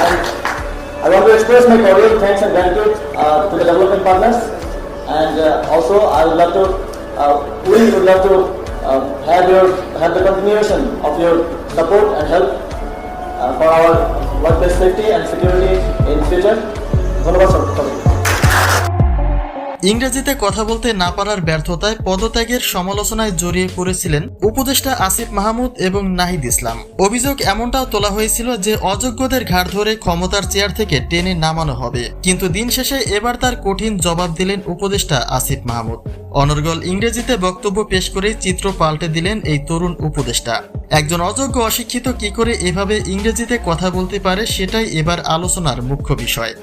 And I want to express my cordial thanks and gratitude uh, to the development partners. And uh, also, I would love to, uh, we would love to uh, have your have the continuation of your support and help uh, for our workplace safety and security in future. ধন্যবাদ সবাইকে ইংরেজিতে কথা বলতে না পারার ব্যর্থতায় পদত্যাগের সমালোচনায় জড়িয়ে পড়েছিলেন উপদেষ্টা আসিফ মাহমুদ এবং নাহিদ ইসলাম। অভিযোগ এমনটাও তোলা হয়েছিল যে অযোগ্যদের ঘাড় ধরে ক্ষমতার চেয়ার থেকে টেনে নামানো হবে। কিন্তু দিন শেষে এবার তার কঠিন জবাব দিলেন উপদেষ্টা আসিফ মাহমুদ। অনর্গল ইংরেজিতে বক্তব্য পেশ করে চিত্র পাল্টে দিলেন এই তরুণ উপদেষ্টা। একজন অযোগ্য অশিক্ষিত কি করে এভাবে ইংরেজিতে কথা বলতে পারে সেটাই এবার আলোচনার মুখ্য বিষয়।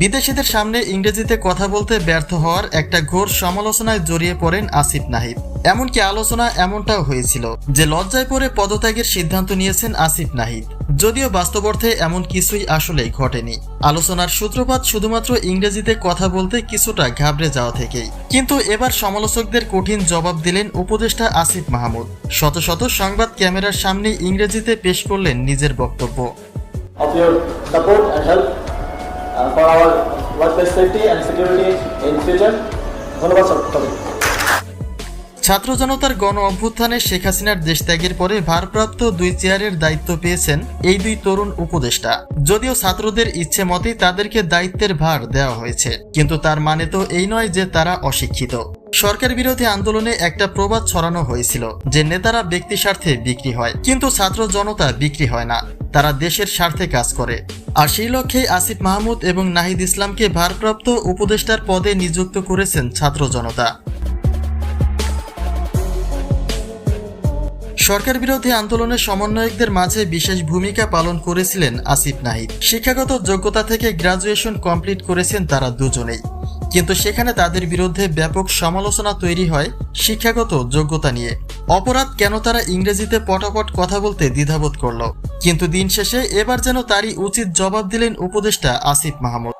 বিদেশিদের সামনে ইংরেজিতে কথা বলতে ব্যর্থ হওয়ার একটা ঘোর সমালোচনায় জড়িয়ে পড়েন আসিফ নাহিদ। এমনকি আলোচনা এমনটাও হয়েছিল যে লজ্জায় পড়ে পদত্যাগের সিদ্ধান্ত নিয়েছেন আসিফ নাহিদ। যদিও বাস্তব অর্থে এমন কিছুই আসলেই ঘটেনি। আলোচনার সূত্রপাত শুধুমাত্র ইংরেজিতে কথা বলতে কিছুটা ঘাবড়ে যাওয়া থেকেই। কিন্তু এবার সমালোচকদের কঠিন জবাব দিলেন উপদেষ্টা আসিফ মাহমুদ। শত শত সংবাদ ক্যামেরার সামনে ইংরেজিতে পেশ করলেন নিজের বক্তব্য। For our workplace safety and security in future. ধন্যবাদ সবাইকে ছাত্র জনতার গণ অভ্যুত্থানে শেখ হাসিনার দেশত্যাগের পরে ভারপ্রাপ্ত দুই চেয়ারের দায়িত্ব পেয়েছেন এই দুই তরুণ উপদেষ্টা। যদিও ছাত্রদের ইচ্ছে মতেই তাদেরকে দায়িত্বের ভার দেওয়া হয়েছে, কিন্তু তার মানে তো এই নয় যে তারা অশিক্ষিত। সরকার বিরোধী আন্দোলনে একটা প্রবাদ ছড়ানো হয়েছিল, যে নেতারা ব্যক্তি স্বার্থে বিক্রি হয়, কিন্তু ছাত্র জনতা বিক্রি হয় না। তারা দেশের স্বার্থে কাজ করে। আর সেই লক্ষ্যে আসিফ মাহমুদ এবং নাহিদ ইসলামকে ভারপ্রাপ্ত উপদেষ্টার পদে নিযুক্ত করেছেন ছাত্র জনতা। সরকার বিরোধী আন্দোলনের সমন্বয়কদের মাঝে বিশেষ ভূমিকা পালন করেছিলেন আসিফ নাহিদ। শিক্ষাগত যোগ্যতা থেকে গ্রাজুয়েশন কমপ্লিট করেছেন তারা দুজনেই। কিন্তু সেখানে তাদের বিরুদ্ধে ব্যাপক সমালোচনা তৈরি হয় শিক্ষাগত যোগ্যতা নিয়ে। অপরাধ কেন তারা ইংরেজিতে পটাপট কথা বলতে দ্বিধাবোধ করল? কিন্তু দিন শেষে এবার যেন তারই উচিত জবাব দিলেন উপদেষ্টা আসিফ মাহমুদ।